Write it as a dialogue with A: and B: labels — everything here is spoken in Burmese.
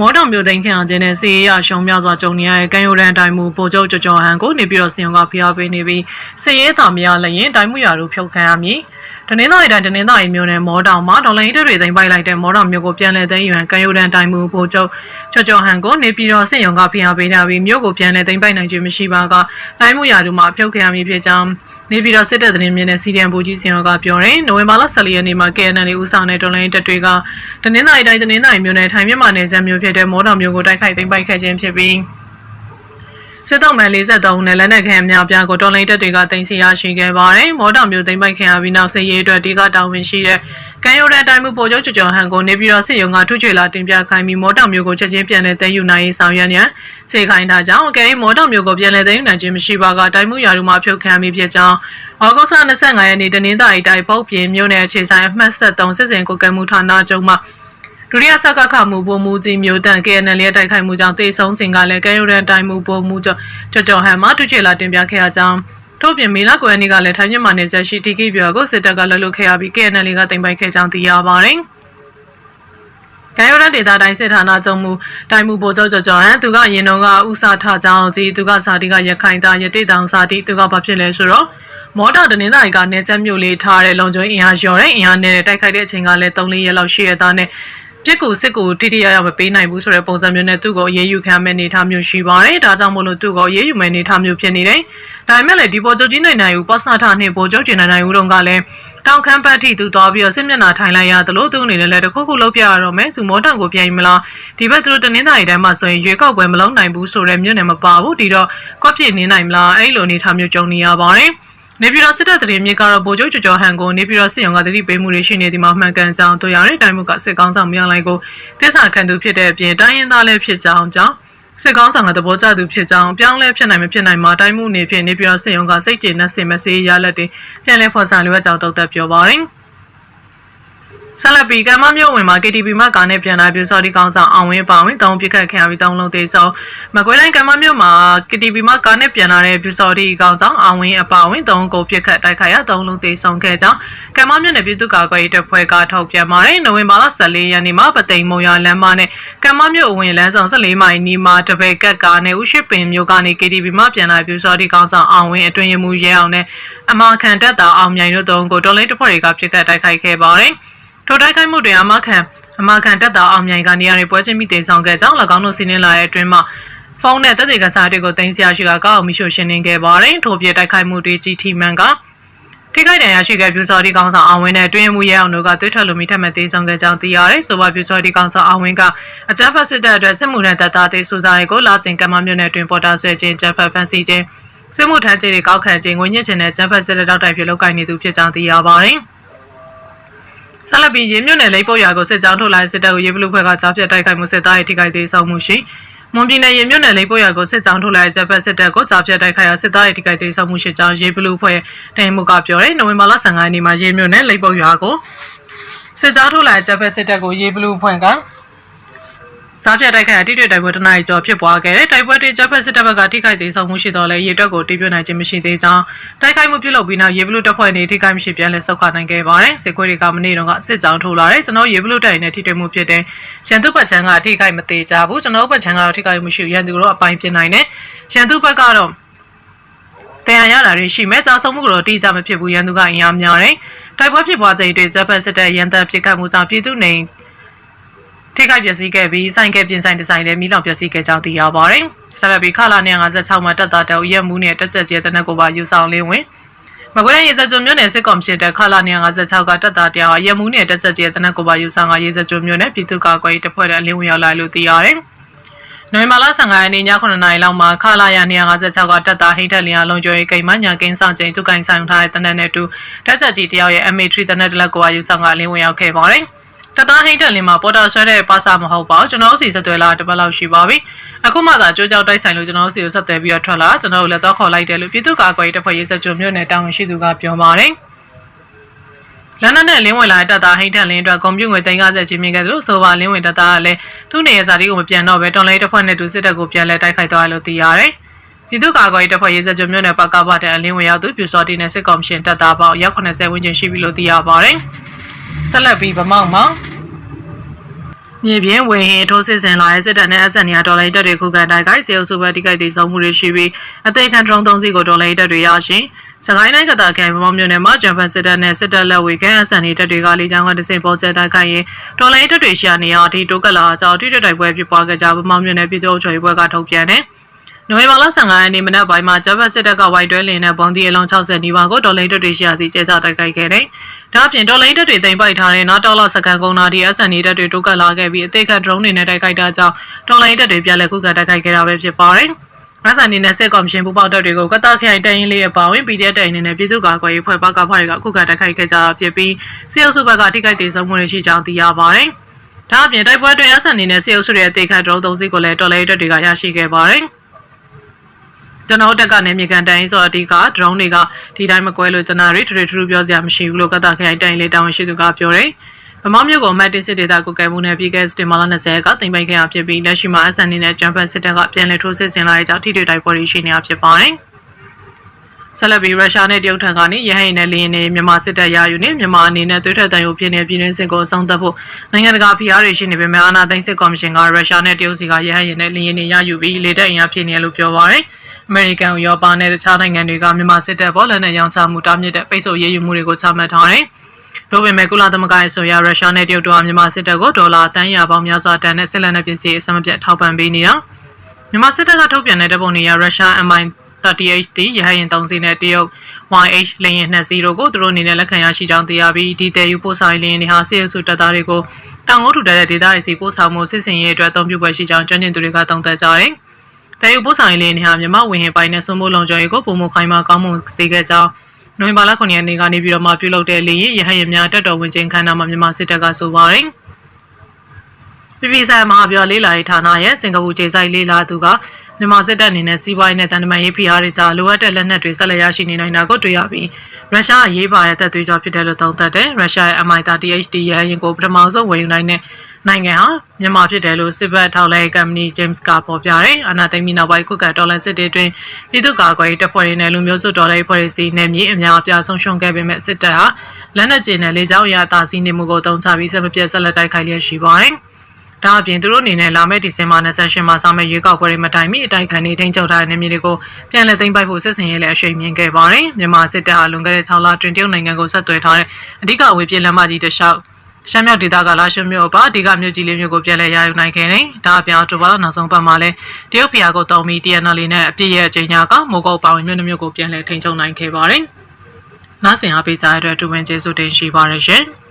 A: မော်တော်မျိုးသိန်းခင်အောင်ခြင်းနဲ့စီရရရှုံများစွာကြုံနေရတဲ့ကံရိုရန်တိုင်းမှုပိုချုပ်ကြော်ကြော်ဟန်ကိုနေပြီးတော့စီယုံကဖျားပေးနေပြီးစည်ရဲတာမရလည်းရင်တိုင်းမှုရာတို့ဖြုတ်ခံရမည်တနင်္သာရီတိုင်းတနင်္သာရီမြို့နယ်မော်တောင်မှာဒေါ်လာရင်းတွေသိမ်းပိုက်လိုက်တဲ့မော်တော်မျိုးကိုပြန်လည်သိမ်းယူရန်ကံရိုရန်တိုင်းမှုပိုချုပ်ကြော်ကြော်ဟန်ကိုနေပြီးတော့စီယုံကဖျားပေးနေပြီးမြို့ကိုပြန်လည်သိမ်းပိုက်နိုင်ခြင်းမရှိပါကတိုင်းမှုရာတို့မှာဖြုတ်ခံရမည်ဖြစ်ကြောင်း နေပြည်တော်စစ်တပ်သတင်းမြင့်နဲ့စီဒီအမ်ဘူကြီးစင်ရောကပြောတယ်နိုဝင်ဘာလ14ရက်နေ့မှာ KNL ဦးဆောင်တဲ့တော်လိုင်းတပ်တွေကတနင်္သာရီတိုင်းတနင်္သာရီမြို့နယ်ထိုင်မြန်မာနယ်စပ်မြို့ဖြစ်တဲ့မော်တော်မြို့ကိုတိုက်ခိုက်သိမ်းပိုက်ခဲ့ခြင်းဖြစ်ပြီးစစ်တောက်မှန်43ဦးနဲ့လက်နက်ခဲအများပြားကိုတော်လိုင်းတပ်တွေကတင်စီရရှိခဲ့ပါတယ်မော်တော်မြို့သိမ်းပိုက်ခံရပြီးနောက်စစ်ရေးအတွက်ဒီကတာဝန်ရှိတဲ့ ကံရိုရန်တိုင်းမှုပေါ်ကျော်ကျော်ကျော်ဟန်ကိုနေပြည်တော်စစ်ရုံကထုချွေလာတင်ပြခိုင်းပြီးမော်တော်မြို့ကိုချက်ချင်းပြန်လည်သိမ်းယူနိုင်ရေးဆောင်ရွက်ရန်စေခိုင်းထားကြောင်းအကယ်၍မော်တော်မြို့ကိုပြန်လည်သိမ်းယူနိုင်ခြင်းမရှိပါကတိုင်းမှုရာထူးမှဖြုတ်ခံမိဖြစ်ကြောင်းဩဂုတ်လ25ရက်နေ့တနင်္သာရီတိုင်းပုတ်ပြင်းမြို့နယ်အခြေဆိုင်အမှတ်73စစ်စင်ကိုကဲမှုဌာနချုပ်မှဒုတိယဆက်ကခမှုပုံမူကြီးမျိုးတန် KNL ရဲ့တိုက်ခိုက်မှုကြောင့်တေဆုံးစဉ်ကလည်းကဲရိုရန်တိုင်းမှုပုံမူကြောကြော်ကြော်ဟန်မှထုချွေလာတင်ပြခဲ့ရကြောင်း ထို့ပြင်မေလကွယ်နေ့ကလည်းထိုင်းမြန်မာနယ်စပ်ရှိတီကိပြောကိုစစ်တပ်ကလှုပ်လှုပ်ခဲ့ရပြီး KNL ကတင်ပိုက်ခဲ့ကြောင်းသိရပါတယ်။ကံရိုရဒေတာတိုင်းစစ်ဌာနချုပ်မူတိုင်မှုပိုချုပ်ကြော်ကြော်ဟန်သူကရင်တော့ကဥစားထကြောင်းကြီးသူကစာတိကရခိုင်သားရတိတောင်စာတိသူကဘာဖြစ်လဲဆိုတော့မော်တာတနင်္သာရီကနေဆက်မြို့လေးထားတဲ့လုံခြုံအင်အားလျော်တဲ့အင်အားနဲ့တိုက်ခိုက်တဲ့အချိန်ကလည်း3-4ရက်လောက်ရှိရသားနဲ့ပြစ်ကူစစ်ကူတိတိယယမပေးနိုင်ဘူးဆိုတဲ့ပုံစံမျိုးနဲ့သူ့ကိုအေးအေးယူခံမဲ့နေထားမျိုးရှိပါတယ်။ဒါကြောင့်မို့လို့သူ့ကိုအေးအေးယူမဲ့နေထားမျိုးဖြစ်နေတယ်။ ဒါပေမဲ့လည်းဒီပေါ်ချုပ်ကြီးနိုင်နိုင်ဦးပတ်စနာထနဲ့ပေါ်ချုပ်ကျင်နိုင်နိုင်ဦးတို့ကလည်းတောင်ခမ်းပတ်ထိသူသွားပြီးတော့စစ်မျက်နှာထိုင်လိုက်ရတယ်လို့သူအနေနဲ့လည်းတခုခုလုပ်ပြရတော့မယ်။သူမောတောင်ကိုပြန်ရင်မလား။ဒီဘက်သူတို့တနင်္သာရီတိုင်းမှာဆိုရင်ရွေးကောက်ပွဲမလုံးနိုင်ဘူးဆိုတဲ့မြို့နယ်မပါဘူး။ဒီတော့ကွက်ပြစ်နေနိုင်မလား။အဲ့လိုအနေထားမျိုးကြုံနေရပါတယ်။နေပြည်တော်စစ်တပ်တရင်မြစ်ကတော့ဗိုလ်ချုပ်ကျော်ကျော်ဟန်ကိုနေပြည်တော်စစ်ရုံကတတိပေးမှုတွေရှိနေဒီမှာမှန်ကန်ကြောင်းတို့ရတဲ့တိုင်းမှုကစစ်ကောင်းဆောင်မြောင်လိုက်ကိုတစ္ဆာခံသူဖြစ်တဲ့အပြင်တိုင်းရင်းသားလည်းဖြစ်ကြောင်းကြောင်း စစ်ကောင်းဆောင်ကသဘောကျသူဖြစ်ကြောင်းပြောင်းလဲဖြစ်နိုင်မဖြစ်နိုင်မှာတိုင်းမှုနေဖြစ်နေပြည်တော်စစ်ရုံကစိတ်ကျေနပ်စင်မစေးရလက်တွေပြန်လဲဖော်ဆောင်လိုအပ်ကြောင်းတုံ့တက်ပြောပါတယ် ဆက်လက်ပြီးကမ္မမြို့ဝင်မှာ KTV မှကားနဲ့ပြန်လာပြီးစော်ဒီကောင်ဆောင်အောင်ဝင်းပါဝင်တောင်းပြခတ်ခံရပြီးတောင်းလုံးသေးဆုံးမကွေးတိုင်းကမ္မမြို့မှာ KTV မှကားနဲ့ပြန်လာတဲ့ပြူစော်ဒီကောင်ဆောင်အောင်ဝင်းအပါဝင်တောင်းကိုပြခတ်တိုက်ခိုက်ရတောင်းလုံးသေးဆုံးခဲ့ကြောင်းကမ္မမြို့နယ်ပြည်သူ့ကာကွယ်ရေးတပ်ဖွဲ့ကထုတ်ပြန်ပါတယ်နိုဝင်ဘာလ14ရက်နေ့မှာပသိမ်မုံရလမ်းမနဲ့ကမ္မမြို့အဝင်လမ်းဆောင်14မိုင်နီးမှာတပည့်ကတ်ကားနဲ့ဥရှိပင်မြို့ကနေ KTV မှပြန်လာပြူစော်ဒီကောင်ဆောင်အောင်ဝင်းအတွင်ရမှုရဲအောင်နဲ့အမာခံတက်တာအောင်မြိုင်တို့တုံးကိုတော်လိုင်းတပ်ဖွဲ့တွေကပြခတ်တိုက်ခိုက်ခဲ့ပါတယ် ထိုတိုက်ခိုက်မှုတွင်အမခံအမခံတက်တာအောင်မြိုင်ကနေရာတွေပွဲချင်းမိတင်ဆောင်ခဲ့ကြောင်း၎င်းတို့စီးနှင်းလာတဲ့အတွင်းမှာဖုန်းနဲ့တက်တဲ့ကစားတွေကိုတင်ဆက်ရှိကကောက်အောင်မိရှို့ရှင်းလင်းခဲ့ပါတယ်ထို့ပြတိုက်ခိုက်မှုတွေကြီးထီမန်ကထိခိုက်ဒဏ်ရာရှိခဲ့ပြူစော်ဒီကောင်ဆောင်အောင်ဝင်းနဲ့တွင်းမှုရဲအောင်တို့ကသွေးထွက်လူမီထက်မှသေးဆောင်ခဲ့ကြောင်းသိရတယ်ဆိုပါပြူစော်ဒီကောင်ဆောင်အောင်ဝင်းကအကြမ်းဖက်စစ်တပ်အတွက်စစ်မှုထမ်းတပ်သားတွေစူစာရီကိုလာစဉ်ကမ္မမြို့နယ်တွင်ပေါ်တာဆွဲခြင်းကြမ်းဖက်ဖန်ဆီးခြင်းစစ်မှုထမ်းခြင်းတွေကောက်ခံခြင်းငွေညှစ်ခြင်းနဲ့ကြမ်းဖက်စစ်တပ်တောက်တိုင်ပြုလုပ်ကိုင်နေသူဖြစ်ကြောင်းသိရပါတယ်။ ဆက်လက်ပြီးရေမြို့နယ်လိပ်ပုတ်ရွာကိုစစ်ကြောင်းထုတ်လိုက်စစ်တပ်ကိုရေဘလူးဘက်ကကြားပြတ်တိုက်ခိုက်မှုစစ်သားရဲ့ထိခိုက်သေးဆုံးမှုရှိမွန်ပြည်နယ်ရေမြို့နယ်လိပ်ပုတ်ရွာကိုစစ်ကြောင်းထုတ်လိုက်တဲ့ဘက်စစ်တပ်ကိုကြားပြတ်တိုက်ခိုက်ရစစ်သားရဲ့ထိခိုက်သေးဆုံးမှုရှိကြောင်းရေဘလူးဖွဲ့တိုင်မှုကပြောတယ်နိုဝင်ဘာလ15ရက်နေ့မှာရေမြို့နယ်လိပ်ပုတ်ရွာကိုစစ်ကြောင်းထုတ်လိုက်တဲ့ဘက်စစ်တပ်ကိုရေဘလူးဖွဲ့က စားပြတိုက်ခိုက်အတိတွေတိုက်ပွဲတနအီကျော်ဖြစ်ပွားခဲ့တဲ့တိုက်ပွဲတွေဂျပန်စစ်တပ်ဘက်ကထိခိုက်သေးဆုံးမှုရှိတော့လဲရေတွက်ကိုတိပြနိုင်ခြင်းမရှိသေးကြောင်းတိုက်ခိုက်မှုပြုလုပ်ပြီးနောက်ရေဘလူတပ်ဖွဲ့နေထိခိုက်မရှိပြန်လဲဆုတ်ခနိုင်ခဲ့ပါတယ်စစ်ခွေးတွေကမနေ့တုန်းကစစ်ကြောင်းထိုးလာတယ်ကျွန်တော်ရေဘလူတိုက်နဲ့ထိတွေ့မှုဖြစ်တဲ့ရန်သူဘက်ချမ်းကထိခိုက်မသေးကြဘူးကျွန်တော်ဘက်ချမ်းကတော့ထိခိုက်မှုရှိရန်သူတို့အပိုင်းပြင်နိုင်တယ်ရန်သူဘက်ကတော့တရားရတာတွေရှိမဲ့ကြာဆုံးမှုကတော့တိကျမဖြစ်ဘူးရန်သူကအင်အားများတယ်တိုက်ပွဲဖြစ်ပွားချိန်တွင်ဂျပန်စစ်တပ်ရန်တပ်ဖြစ်ခတ်မှုကြောင့်ပြည်သူနေ ထိခိုက်ပျက်စီးခဲ့ပြီးဆိုင်ကယ်ပြင်ဆိုင်ဒီဇိုင်းလည်းမိလောင်ပျက်စီးခဲ့ကြောင်းသိရပါတယ်။ဆက်လက်ပြီးခလာ956မှာတက်တာတောက်ရက်မှုနဲ့တက်ချက်ကျဲတနက်ကိုပါယူဆောင်လင်းဝင်မကွေးတိုင်းရေစကြိုမြို့နယ်စစ်ကော်မရှင်တက်ခလာ956ကတက်တာတောက်ရက်မှုနဲ့တက်ချက်ကျဲတနက်ကိုပါယူဆောင်ကရေစကြိုမြို့နယ်ပြည်သူ့ကာကွယ်ရေးတပ်ဖွဲ့တဲ့အလင်းဝင်ရောက်လာလို့သိရတယ်။နိုဝင်ဘာလ15ရက်နေ့ည9:00နာရီလောက်မှာခလာရ256ကတက်တာဟိတ်ထက်လျာလုံကျော်ရေးကိမ်မညာကင်းဆောင်ချိန်သူကင်ဆိုင်ထားတဲ့တနက်နဲ့တူတက်ချက်ကြီးတယောက်ရဲ့ MA3 တနက်တလက်ကိုပါယူဆောင်ကအလင်းဝင်ရောက်ခဲ့ပါတယ်။ တသားဟိတ်တက်လင်းမှာပေါ်တာဆွဲတဲ့ပါစာမဟုတ်ပါဘူးကျွန်တော်စီဆက်သွယ်လာတပတ်လောက်ရှိပါပြီအခုမှသာကြိုးကြောက်တိုက်ဆိုင်လို့ကျွန်တော်စီကိုဆက်သွယ်ပြီးတော့ထွက်လာကျွန်တော်တို့လည်းတော့ခေါ်လိုက်တယ်လို့ပြည်သူ့ကာကွယ်ရေးတပ်ဖွဲ့ရေးစကြုံမြို့နယ်တာဝန်ရှိသူကပြောပါတယ်လန်ဒန်နဲ့လင်းဝင်လာတဲ့တပ်သားဟိတ်ထက်လင်းအတွက်ကွန်ပျူတာငွေ350ချင်းမြင့်ခဲ့သလိုဆိုပါလင်းဝင်တပ်သားကလည်းသူ့နေရာစာတီကိုမပြန်တော့ပဲတော်လိုင်းတပ်ဖွဲ့နဲ့တူစစ်တပ်ကိုပြန်လဲတိုက်ခိုက်သွားတယ်လို့သိရတယ်ပြည်သူ့ကာကွယ်ရေးတပ်ဖွဲ့ရေးစကြုံမြို့နယ်ပကပတဲ့အလင်းဝင်ရောက်သူပြူစော်တီနဲ့စစ်ကော်မရှင်တပ်သားပေါင်းရောက်80ဝန်းကျင်ရှိပြီလို့သိရပါတယ် ဆက်လက်ပြီးဗမောက်မှာမြေပြင်ဝင်ရင်ထိုးစစ်ဆင်လာတဲ့စစ်တပ်နဲ့အဆက်နေရဒေါ်လာတက်တွေခုခံတိုက်ခိုက်စေအုပ်စုဘက်တိကိတ်တည်ဆုံးမှုတွေရှိပြီးအသေးခံဒရုန်းသုံးစီးကိုဒေါ်လာတက်တွေရရှိစကိုင်းတိုင်းကတာကံမမောင်မြို့နယ်မှာဂျပန်စစ်တပ်နဲ့စစ်တပ်လက်ဝေကန်အဆက်နေတက်တွေကလေကြောင်းကတစင်ပေါ်ကျတိုက်ခိုက်ရင်ဒေါ်လာတက်တွေရှာနေရအထိတိုးကလာအကြောင်းတိတက်တိုက်ပွဲဖြစ်ပွားခဲ့ကြဗမောင်မြို့နယ်ပြည်သူ့အုပ်ချုပ်ရေးဘက်ကထုတ်ပြန်တယ် နိုဝင်ဘာလ15ရက်နေ့မနက်ပိုင်းမှာဂျပန်စစ်တပ်ကဝိုက်တွဲလင်းနဲ့ဘုံဒီအလုံး60နီးပါးကိုဒေါ်လာတက်တွေရှာစီကျဲချတိုက်ခိုက်ခဲ့တယ်။ဒါ့အပြင်ဒေါ်လာတက်တွေတင်ပိုက်ထားတဲ့နောက်တော့လစကန်ကုန်နာဒီ SN တက်တွေတိုးကပ်လာခဲ့ပြီးအသေးခံ drone တွေနဲ့တိုက်ခိုက်တာကြောင့်ဒေါ်လာတက်တွေပြက်လက်ခုခံတိုက်ခိုက်ခဲ့တာပဲဖြစ်ပါတယ်။အဆန်နေနဲ့စစ်ကော်မရှင်ပူပေါတက်တွေကိုကတားခိုင်တိုင်လေးရဲ့ပါဝင် PDF တိုင်နေနဲ့ပြည်သူ့ကာကွယ်ရေးဖွဲ့ပကဖွဲ့တွေကခုခံတိုက်ခိုက်ခဲ့ကြတာဖြစ်ပြီးစေအုပ်စုဘက်ကထိခိုက်ဒေဆုံးမှုတွေရှိကြောင်းသိရပါတယ်။ဒါ့အပြင်တိုက်ပွဲတွင်အဆန်နေနဲ့စေအုပ်စုရဲ့အသေးခံ drone သုံးစီးကိုလည်းဒေါ်လာတက်တွေကရရှိခဲ့ပါတယ်။ ကျွန်တော်တက်ကနေမြေကန်တိုင်းဆိုတော့ဒီက drone တွေကဒီတိုင်းမကွဲလို့ကျွန်တော်တွေထထထထပြောစရာမရှိဘူးလို့ကတခိုင်တိုင်းလေးတာဝန်ရှိသူကပြောတယ်။ဗမောင်းမြို့ကိုမတ်တစ်စစ်ဒေတာကိုကဲမှုနဲ့ပြည်ကစတင်မာလာ20ကတင်ပိုင်ခဲ့ရဖြစ်ပြီးလက်ရှိမှာ SN နဲ့ဂျမ်ပန်စစ်တပ်ကပြန်လည်ထိုးစစ်ဆင်လာတဲ့ကြောင့်ထိတွေ့တိုက်ပွဲတွေရှိနေတာဖြစ်ပါတယ်။ ဆက်လက်ပြီးရုရှားနဲ့တရုတ်ထံကနေရဟိန်နဲ့လင်းနေမြန်မာစစ်တပ်ရယူနေမြန်မာအနေနဲ့သွေးထွက်တန်ရုပ်ဖြစ်နေပြည်တွင်းစစ်ကိုအဆုံးသတ်ဖို့နိုင်ငံတကာဖိအားတွေရှိနေပေမဲ့အာဏာသိမ်းစစ်ကော်မရှင်ကရုရှားနဲ့တရုတ်စီကရဟိန်နဲ့လင်းနေရယူပြီးလေတပ်အင်အားဖြစ်နေလို့ပြောပါရယ်။အမေရိကန်ဥရောပနဲ့တခြားနိုင်ငံတွေကမြန်မာစစ်တပ်ပေါ်လက်နက်ရောင်းချမှုတားမြစ်တဲ့ပိတ်ဆို့ရေးယူမှုတွေကိုချမှတ်ထားတယ်။ဒါပေမဲ့ကုလသမဂ္ဂရဲ့ဆိုရရုရှားနဲ့တရုတ်တို့ကမြန်မာစစ်တပ်ကိုဒေါ်လာတန်ရာပေါင်းများစွာတန်တဲ့စစ်လက်နက်ပစ္စည်းအစမပြတ်ထောက်ပံ့ပေးနေတာ။မြန်မာစစ်တပ်ကထုတ်ပြန်တဲ့တပ်ပုံတွေရရုရှား MI 38D ရဟရင်3စီနဲ့တရုတ် YH လင်းရင်20ကိုသူတို့အနေနဲ့လက်ခံရရှိကြောင်းသိရပြီးဒီတယ်ယူပို့ဆိုင်လင်းတွေဟာစစ်အုပ်စုတပ်သားတွေကိုတောင်ငုတ်ထူတဲ့ဒေသတွေစီပို့ဆောင်မှုစစ်စင်ရေးအတွက်အသုံးပြုပွဲရှိကြောင်းကျွမ်းကျင်သူတွေကသုံးသပ်ကြတယ်။တရုတ်ပို့ဆောင်ရေးလေးနေဟာမြမဝင်ဟင်ပိုင်းနဲ့ဆွမိုးလုံကျော်ရေးကိုပုံမခိုင်မာကောင်းမွန်စေခဲ့ကြောင်းနိုဝင်ဘာလ9ရက်နေ့ကနေပြီးတော့မှပြုလုပ်တဲ့လေရင်ရဟရင်များတက်တော်ဝင်ခြင်းခန်းနာမှာမြန်မာစစ်တပ်ကဆိုပါတယ်။ပြည်ပြည်ဆိုင်ရာမဟာပြောလေးလာရေးဌာနရဲ့စင်ကာပူခြေဆိုင်လေးလာသူက မြန်မာစစ်တပ်အနေနဲ့စီးပွားရေးနဲ့တန်တမာရေးဖိအားတွေကြားလိုအပ်တဲ့လက်နက်တွေဆက်လက်ရရှိနေနိုင်တာကိုတွေ့ရပြီးရုရှားအရေးပါတဲ့တပ်သွေးကြောဖြစ်တယ်လို့သုံးသပ်တယ်။ရုရှားရဲ့ MI-30HD ရဟရင်ကိုပထမဆုံးဝယ်ယူနိုင်တဲ့နိုင်ငံဟာမြန်မာဖြစ်တယ်လို့စစ်ဘက်ထောက်လှမ်းရေးကမ္ပဏီ James ကပေါ်ပြတယ်။အနာသိမ်းပြီးနောက်ပိုင်းခုကဒေါ်လာစစ်တေးတွင်ပြည်သူ့ကာကွယ်ရေးတပ်ဖွဲ့တွေနဲ့လူမျိုးစုဒေါ်လာရေးဖွဲ့စည်းနေမြေအများအပြားဆုံးရှုံးခဲ့ပေမဲ့စစ်တပ်ဟာလက်နက်ကျင်းနဲ့လေကြောင်းအရာတာစီနေမှုကိုတုံ့ချပြီးဆက်မပြတ်ဆက်လက်တိုက်ခိုက်လျက်ရှိပါတယ်။ ဒါအပြင်သူတို့အနေနဲ့လာမယ့်ဒီဇင်ဘာ28မှာစမယ့်ရွေးကောက်ပွဲတွေမတိုင်မီအတိုက်ခံနေထိန်းချုပ်ထားတဲ့နေမြေတွေကိုပြန်လည်သိမ်းပိုက်ဖို့စစ်စင်ရေးလည်းအရှိန်မြင့်ခဲ့ပါတယ်။မြန်မာစစ်တပ်ဟာလွန်ခဲ့တဲ့6လတွင်တရုတ်နိုင်ငံကိုဆက်သွယ်ထားတဲ့အဓိကဝေပြလမ်းမကြီးတစ်လျှောက်ရှမ်းမြောက်ဒေသကလာရှုမြို့ပါအဓိကမြို့ကြီးလေးမြို့ကိုပြန်လည်ရယူနိုင်ခဲ့တယ်။ဒါအပြင်အော်တိုဘာလနောက်ဆုံးပတ်မှာလည်းတရုတ်ပြည်ကိုတောင်းပြီး TNL နဲ့အပြည့်ရဲ့အချိန်ညာကမိုးကုတ်ပါဝင်မြို့နှမျိုးကိုပြန်လည်ထိန်းချုပ်နိုင်ခဲ့ပါတယ်။နားဆင်အားပေးကြတဲ့အတွက်တူဝင်ကျေးဇူးတင်ရှိပါရရှင်။